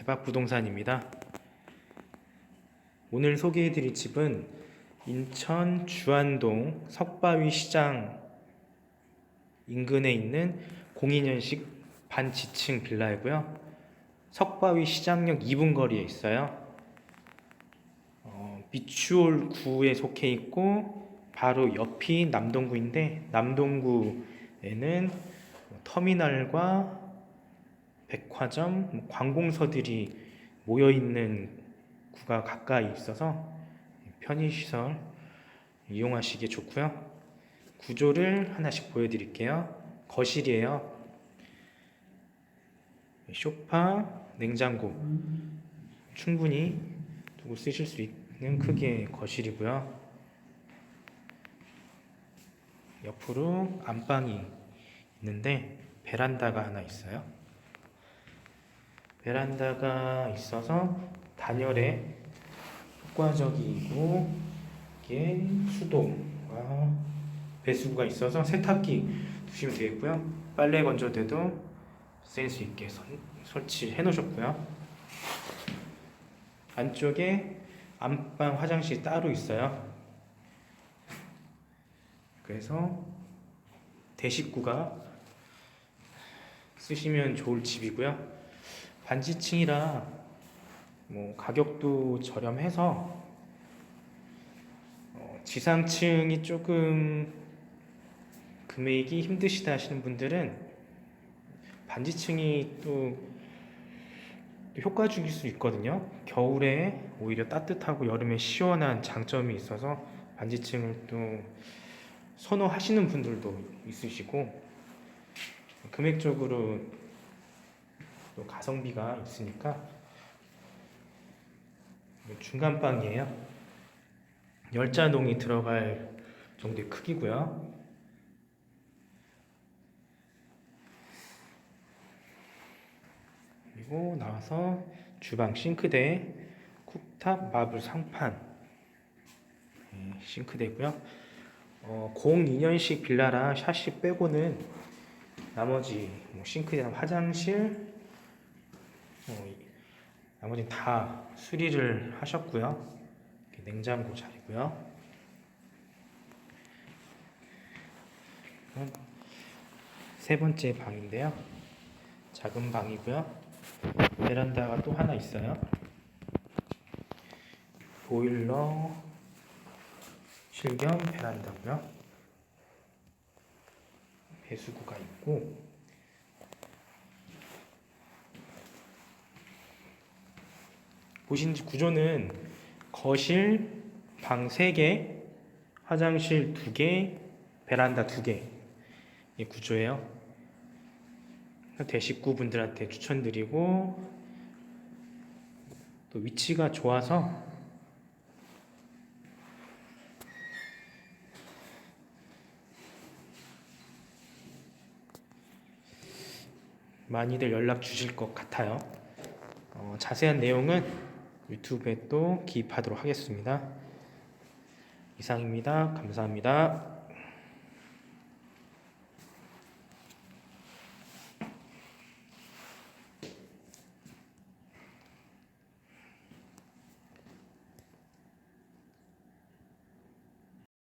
대박 부동산입니다. 오늘 소개해드릴 집은 인천 주안동 석바위 시장 인근에 있는 02년식 반지층 빌라이고요. 석바위 시장역 2분 거리에 있어요. 어, 미추홀 구에 속해 있고 바로 옆이 남동구인데 남동구에는 터미널과 백화점, 뭐 관공서들이 모여 있는 구가 가까이 있어서 편의시설 이용하시기에 좋고요. 구조를 하나씩 보여드릴게요. 거실이에요. 쇼파, 냉장고 충분히 두고 쓰실 수 있는 크기의 거실이고요. 옆으로 안방이 있는데 베란다가 하나 있어요. 베란다가 있어서 단열에 효과적이고 이게 수도와 배수구가 있어서 세탁기 두시면 되겠고요. 빨래 건조대도 쓸 수 있게 선- 설치해 놓으셨고요. 안쪽에 안방 화장실 따로 있어요. 그래서 대식구가 쓰시면 좋을 집이고요. 반지층이라 뭐 가격도 저렴해서 어, 지상층이 조금 금액이 힘드시다 하시는 분들은 반지층이 또, 또 효과적일 수 있거든요. 겨울에 오히려 따뜻하고 여름에 시원한 장점이 있어서 반지층을 또 선호하시는 분들도 있으시고 금액적으로 또 가성비가 있으니까 중간방이에요. 열자동이 들어갈 정도의 크기고요. 그리고 나와서 주방 싱크대, 쿡탑, 마블 상판, 네, 싱크대고요. 어, 02년식 빌라라 샤시 빼고는 나머지 뭐 싱크대나 화장실, 나머지는 다 수리를 하셨고요. 냉장고 자리고요. 세 번째 방인데요. 작은 방이고요. 베란다가 또 하나 있어요. 보일러 실겸 베란다고요. 배수구가 있고 보신 구조는 거실 방 3개, 화장실 2개, 베란다 2개 이 구조예요. 대식구분들한테 추천드리고 또 위치가 좋아서 많이들 연락 주실 것 같아요. 어, 자세한 내용은 유튜브에 또 기입하도록 하겠습니다. 이상입니다. 감사합니다.